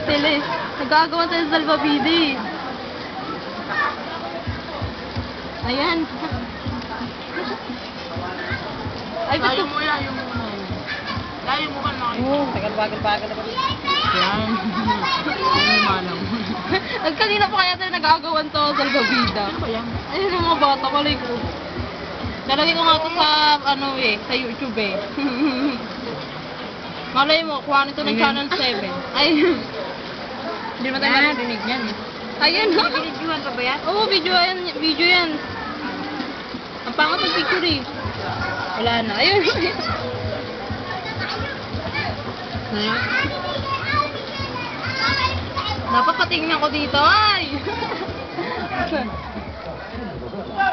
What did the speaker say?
tele. Nagagawa tayo sa salvabidi. Ayan. Ay, ba't Layo mo, layo mo na yun. Layo mo ka na kayo. Oo, tagal-bagal-bagal na Yan. Ano yung malam? Nagkanina pa kaya tayo nagagawan to sa salvabida. Ano ba yan? Ayun yung mga bata, malay ko. Lalagay ko nga to sa, ano eh, sa YouTube eh. malay mo, kuha nito ng Ayun. Channel 7. Ay, hindi naman tayo Yan. maririnig yan eh. Ayun, no? Binidyohan pa ba yan? Oo, video yan, video yan. Ang pangat ng picture eh. Wala na. Ayun. Ngayon? Dapat patingnan ko dito. Ay!